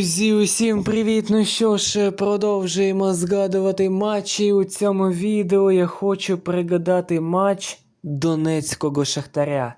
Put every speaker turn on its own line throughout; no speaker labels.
Друзі, усім привіт! Ну що ж, продовжуємо згадувати матчі. У цьому відео я хочу пригадати матч Донецького Шахтаря,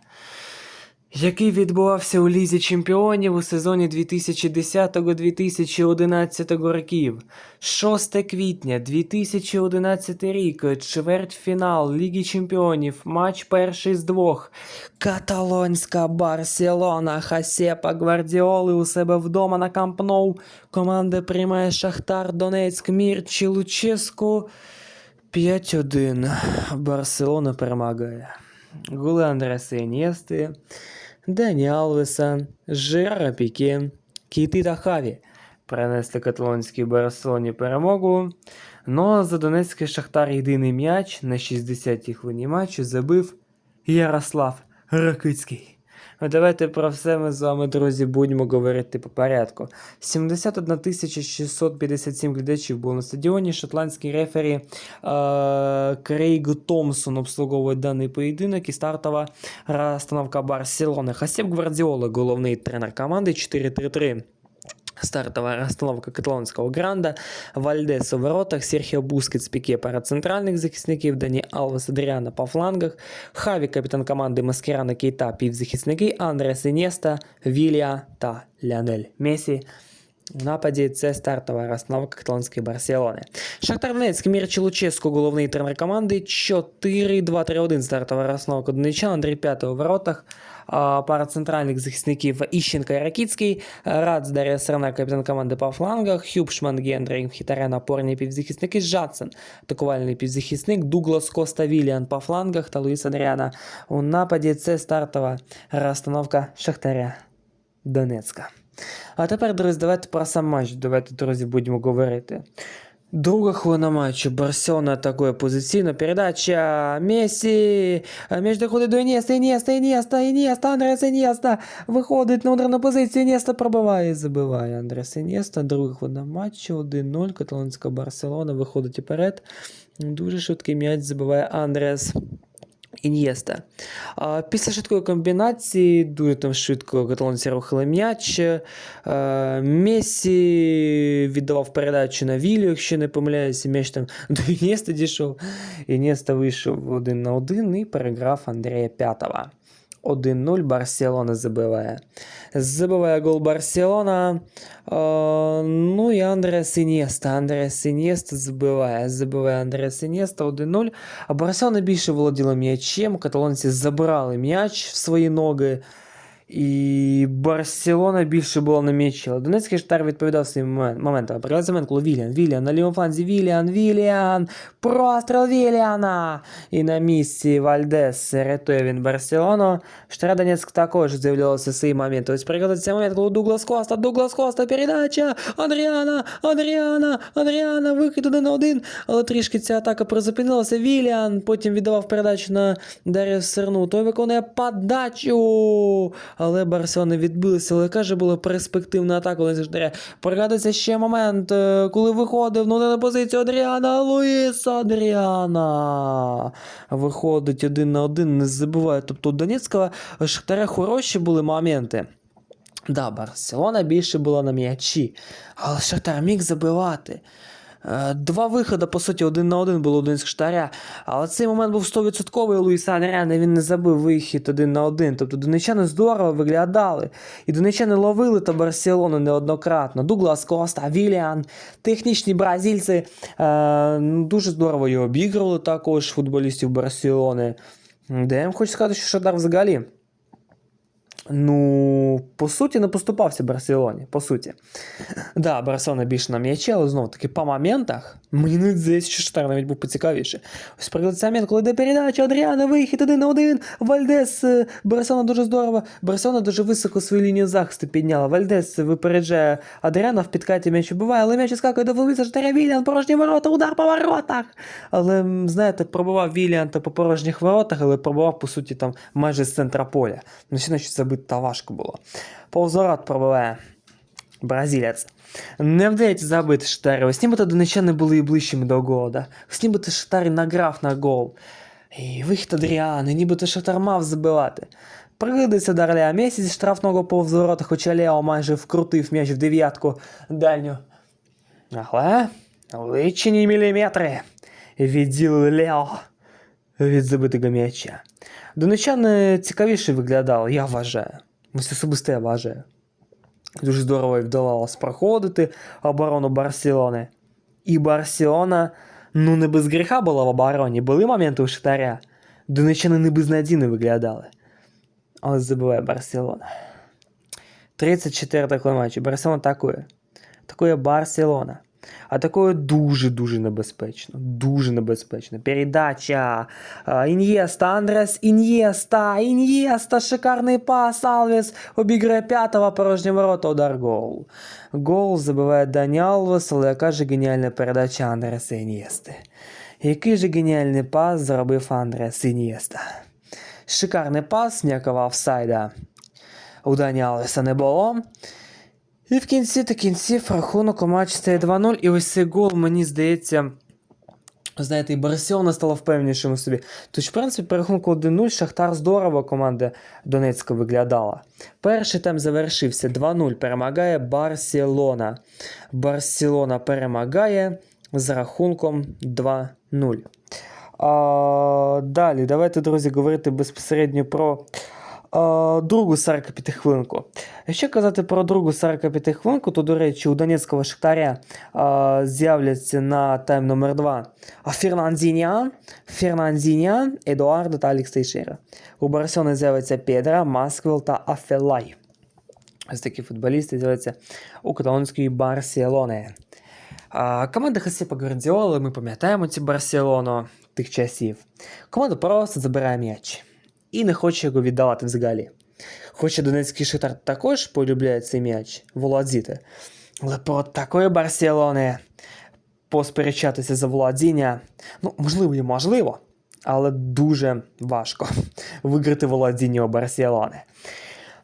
який відбувався у Лізі Чемпіонів у сезоні 2010-2011 років. 6 квітня 2011 рік, чвертьфінал Ліги Чемпіонів, матч перший з двох. Каталонська Барселона Хасепа Гвардіоли у себе вдома на Камп Ноу. Команда приймає Шахтар Донецьк Мірчі Луческу 5-1. Барселона перемагає. Голи Андреса Інєсти, Дані Алвеса, Жерара Піке, Кіти та Хаві принесли каталонській Барселоні перемогу. Ну а за Донецький Шахтар єдиний м'яч на 60-й хвилині матчу забив Ярослав Ракицький. Ну, Давайте про все ми з вами, друзі, будемо говорити по порядку. 71 657 глядачів було на стадіоні. Шотландський рефері е- Крейг Томпсон обслуговує даний поєдинок і стартова розстановка Барселони. Хасеп Гвардіола, головний тренер команди 4-3-3. Стартова расстановка каталонського гранда, Вальдес у воротах, Серхіо Бускетс Піке пара центральних захисників, Дані Алвес Адріана по флангах, Хаві, капітан команди Маскерана Кейта, півзахисники, Андрес Інєста, Вілія та Леонель Месі. У нападі це стартова розстановка каталонської Барселони. Шахтар Донецьк, Мірчі Луческу, головний тренер команди. 4-2-3-1 стартова розстановка Донеччан, Андрій П'ятий у воротах. Пара центральних захисників Іщенка і Ракіцький, Рац Дар'я Серна, капітан команди по флангах, Хюбшман Гендрі, Хітарен, опорні півзахисники, Жадсен, атакувальний півзахисник, Дуглас Коста Віліан по флангах та Луїс Адріана. У нападі це стартова розстановка Шахтаря Донецька. А тепер, друзі, давайте про сам матч. Давайте, друзі, будемо говорити. Друга хвилина матчу. Барселона атакує позиційно. Передача Месі. М'яч доходить до Інєста, Інєста, Інєста, Інєста, Андрес Інєста. Виходить на ударну позицію. Інєста пробиває і забиває Андрес Інєста. Друга хвилина матчу. 1-0. Каталонська Барселона виходить уперед. Дуже швидкий м'яч забиває Андрес. Ін'єста. Після швидкої комбінації дуже там швидко каталонці рухали м'яч. Месі віддавав передачу на Вілю, якщо не помиляюся, м'яч там до Ін'єста дійшов. Ін'єста вийшов один на один і переграв Андрія П'ятова. 1-0 Барселона забиває. Забиває гол Барселона. Е, ну і Андрес Інєста. Андрес Інєста забиває. Забиває Андрес Інєста 1-0. А Барселона більше володіла м'ячем. Каталонці забрали м'яч в свої ноги. І Барселона більше була на м'ячі. Але Донецький Шахтар відповідав своїм момент- моментом. Прилазимен коло Віліан. Віліан на лівому фланзі. Віліан, Віліан. Простріл Віліана. І на місці Вальдес рятує він Барселону. Штара Донецьк також з'являлося свій момент. Ось пригадується момент, коли Дуглас Коста, Дуглас Коста, передача. Андріана, Андріана, Андріана, вихід один на один. Але трішки ця атака призупинилася. Віліан потім віддавав передачу на Дар'ю Серну. Той виконує подачу. Але Барселона відбилися. Але каже, була перспективна атака. Але Штаря. Пригадується ще момент, е, коли виходив ну, на позицію Адріана. Луїс Адріана. Виходить один на один, не забуває. Тобто у Донецького Шахтаря хороші були моменти. Да, Барселона більше була на м'ячі, але Шахтар міг забивати. Е, Два виходи, по суті, один на один було у Донецьк Штаря. Але цей момент був 100% у Луїса Андріана, він не забив вихід один на один. Тобто донечани здорово виглядали. І донечани ловили та Барселону неоднократно. Дуглас Коста, Віліан, технічні бразильці е, ну, дуже здорово його обігрували також футболістів Барселони. Де я хочу сказати, що Шахтар взагалі. Ну, по суті, не поступався Барселоні. По суті. Да, Барселона більше на м'ячі, але знову таки по моментах мені не здається, що Шахтар навіть був поцікавіше. Ось приклад момент, коли йде передача Адріана, вихід один на один. Вальдес, е, Барселона дуже здорово. Барселона дуже високо свою лінію захисту підняла. Вальдес випереджає Адріана, в підкаті м'яч убиває, але м'яч скакує до Флобіса Штаря Віліан, порожні ворота, удар по воротах. Але, знаєте, пробував Віліан та по порожніх воротах, але пробував, по суті, там майже з центра поля. Ну, ще значить забити та важко було. Повзорот пробиває бразилець. Не вдається забити Штарі. Ось нібито донечани були і ближчими до гола. Да? Ось нібито Штарі награв на гол. І вихід Адріани, нібито Шахтар мав забивати. Пригодиться до Ля Месі зі штрафного повз ворота, хоча Лео майже вкрутив м'яч в дев'ятку дальню. Але личені міліметри відділили Лео від забитого м'яча. Донечани цікавіше виглядали, я вважаю. Ось особисто я вважаю. Дуже здорово вдавалося проходити оборону Барселони. І Барселона, ну не без гріха була в обороні. Були моменти у Шитаря. Донеччини не безнадійно виглядали. Але забиває Барселона. 34 такої матчі. Барселона атакує. Атакує Барселона. Атакує дуже-дуже небезпечно. Дуже небезпечно. Передача. А, Ін'єста, Андрес Ін'єста, Ін'єста, шикарний пас, Алвес обіграє п'ятого порожнє ворота, удар гол. Гол забиває Дані Алвес, але яка ж геніальна передача Андреса Ін'єсти. Який же геніальний пас зробив Андрес Ін'єста. Шикарний пас, ніякого офсайда у Дані Алвеса не було. І в кінці та кінців рахунок у матчі стає 2-0. І ось цей гол, мені здається, знаєте, і Барселона стала впевненішим у собі. Тож, в принципі, по рахунку 1-0 Шахтар здорово команда Донецька виглядала. Перший тайм завершився 2-0. Перемагає Барселона. Барселона перемагає з рахунком 2-0. А, далі, давайте, друзі, говорити безпосередньо про другу 45 хвилинку. Якщо казати про другу 45 хвилинку, то, до речі, у Донецького Шахтаря з'являться на тайм номер 2 Фернандінян, Фернандінян, Едуардо та Алекс Тейшера. У Барселони з'явиться Педра, Масквел та Афелай. Ось такі футболісти з'являться у каталонської Барселони. Команда Хасіпа Гвардіоли, ми пам'ятаємо цю Барселону тих часів. Команда просто забирає м'яч і не хоче його віддавати взагалі. Хоча Донецький шитар також полюбляє цей м'яч володіти. Але про такої Барселони посперечатися за володіння, ну, можливо, і можливо, але дуже важко виграти володіння у Барселони.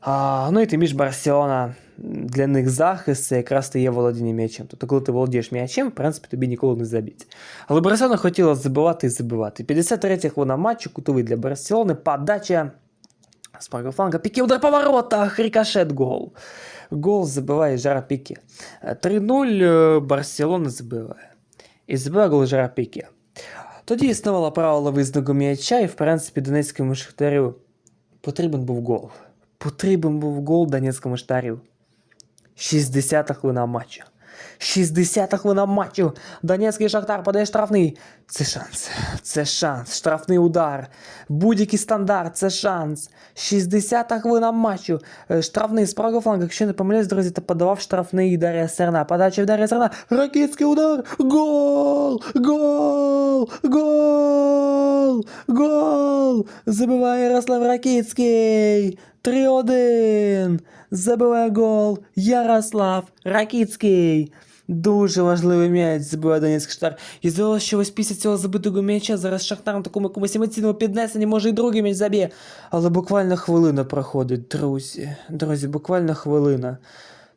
А, ну і тим більше Барселона для них захист це якраз ти є володіння м'ячем. Тобто, коли ти володієш м'ячем, в принципі, тобі ніколи не забіть. Але Барселона хотіла забивати і забивати. 53 хвилина матчу, кутовий для Барселони, подача з правого фланга, піки удар по воротах, гол. Гол забиває Жара Піке. 3-0 е, Барселона забиває. І забиває гол Жара Піке. Тоді існувало правило визнаку м'яча, і в принципі Донецькому Шахтарю потрібен був гол. Потрібен був гол Донецькому Шахтарю. 60-та хвилина матчу. 60-та хвилина матчу. Донецький Шахтар подає штрафний. Це шанс. Це шанс. Штрафний удар. Будь-який стандарт, це шанс. 60-та хвилина матчу. Е, Штрафний з правого флангу. Якщо не помиляюсь, друзі, то подавав штрафний Дар'я Серна. Подача в Дар'я Серна. Ракетський удар. Гол! Гол! Гол! Гол! Забиває Ярослав Ракицький. 3-1. Забиває гол Ярослав Ракицький. Дуже важливий м'яч забиває Донецький Шахтар. І здалося, що ось після цього забитого м'яча зараз Шахтар на такому якомусь емоційному піднесенні може і другий м'яч заб'є. Але буквально хвилина проходить, друзі. Друзі, буквально хвилина.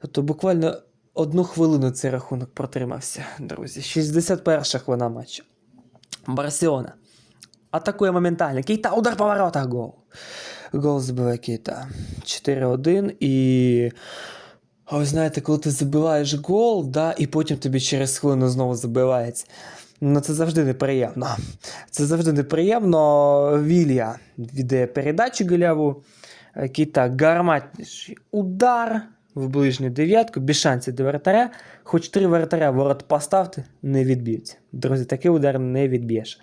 Тобто буквально одну хвилину цей рахунок протримався, друзі. 61 хвилина матчу. Барселона. Атакує моментально. Кейта, удар по воротах, гол. Гол забиває Кейта. 4-1 і. Ви знаєте, коли ти забиваєш гол, да, і потім тобі через хвилину знову забивається. Ну, це завжди неприємно. Це завжди неприємно. Вілья віддає передачу голяву. Кейта гарматніший удар в ближню дев'ятку, без шансів до вратаря. Хоч три вратаря ворот поставте, не відб'ють. Друзі, такий удар не відб'єш.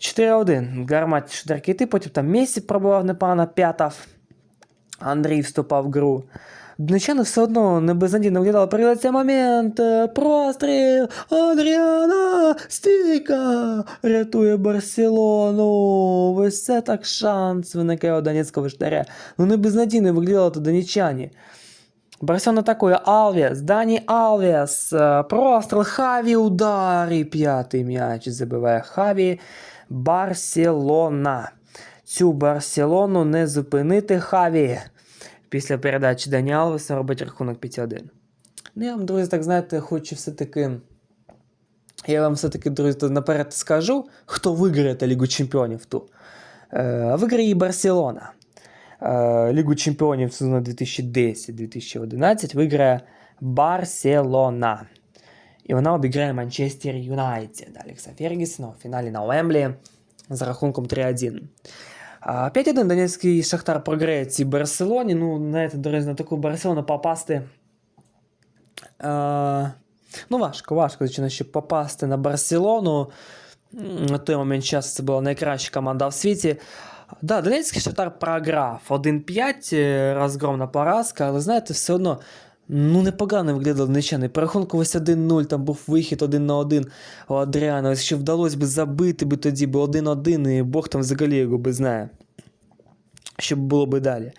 4-1. Гармат удар кити, потім там Месі пробував непогано, п'ятав. Андрій вступав в гру. Донечани все одно не безнадійно виглядало. Прилиться момент. е, Простріл. Адріана Стійка рятує Барселону. Ось це так шанс виникає у Донецького штаря. Ну не безнадійно виглядало то донечані. Барселона атакує Алвес, Дані Алвес, е, простріл, Хаві удар і п'ятий м'яч забиває Хаві. Барселона. Цю Барселону не зупинити Хаві. Після передачі Дані Алвеса робить рахунок 5-1. Ну, я вам, друзі, так знаєте, хочу все-таки. Я вам все-таки, друзі, наперед скажу, хто виграє Лігу Чемпіонів ту. Е, виграє її Барселона. е, Лігу чемпіонів сезону 2010-2011 виграє Барселона. І вона обіграє Манчестер Юнайтед Алекса Фергюсона у фіналі на Уемблі з рахунком 3-1. А, 5-1 Донецький Шахтар програє цій Барселоні. Ну, знаєте, до речі, на таку Барселону попасти. А, ну, важко, важко, звичайно, щоб попасти на Барселону. М, На той момент часу це була найкраща команда в світі. Да, Донецький Шахтар програв 1-5, е, розгромна поразка, але знаєте, все одно. Ну, непогано виглядали донечани. По рахунку ось 1-0, там був вихід 1 на 1 у Адріана. Ось Якщо вдалося б забити би тоді, бо 1-1, і Бог там взагалі його би знає. Що було би далі.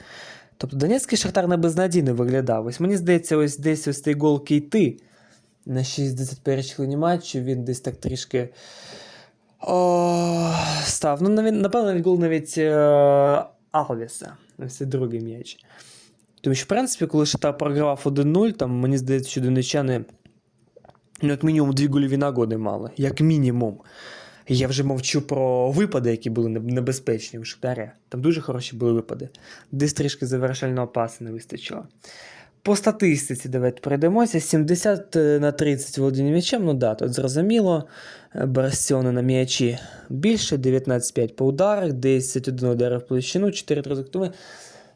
Тобто Донецький Шахтар не безнадійно виглядав. Ось мені здається, ось десь ось цей гол Кейти на 61-й хвилині матчу, він десь так трішки о, став. Ну, навіть, напевно, гол навіть е, Алвіса. Ось другий м'яч. Тому що, в принципі, коли Шахтар програвав 1-0, там мені здається, що донечани ну, як мінімум дві гольові нагоди мали. Як мінімум. Я вже мовчу про випади, які були небезпечні у Шахтаря. Там дуже хороші були випади. Десь трішки завершального пасу не вистачило. По статистиці давайте пройдемося. 70 на 30 володіння м'ячем. Ну да, тут зрозуміло. Е, Барселона на м'ячі більше, 19-5 по ударах, 10-1 удари в площину, 4-3 закутовими.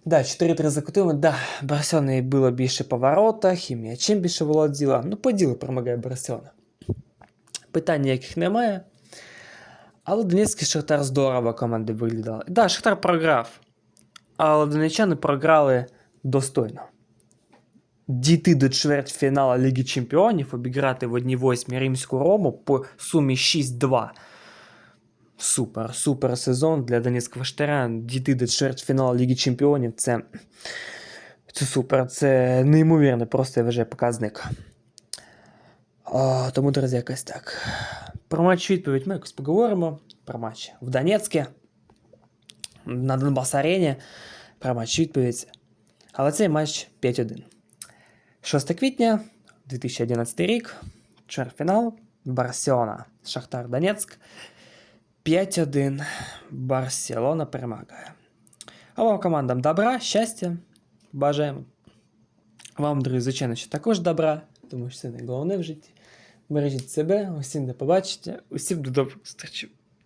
Да, 4-3 закутовими, да, Барселона і було більше по воротах, і м'ячем більше володіла. Ну, по ділу перемагає Барселона. Питань ніяких немає. Але Донецький Шахтар здорово команди виглядала. Да, Шахтар програв. Але донечани програли достойно. Дійти до чвертьфінала Ліги Чемпіонів, обіграти в 1-8 Римську Рому по сумі 6-2. Супер, супер сезон для Донецького Шахтаря. Дійти до чвертьфіналу Ліги Чемпіонів це, це супер, це неймовірний просто я вважаю показник. О, тому, друзі, якось так. Про матч відповідь ми якось поговоримо. Про матч в Донецьке, на Донбас Арені. Про матч відповідь. Але цей матч 5-1. 6 квітня 2011 рік. Чвертьфінал. Барселона. Шахтар Донецьк. 5-1. Барселона перемагає. А вам командам добра, щастя. Бажаємо. Вам, друзі, звичайно, що також добра, тому що це найголовніше в житті. Бережіть себе, усім до побачення, усім до добрих зустрічей.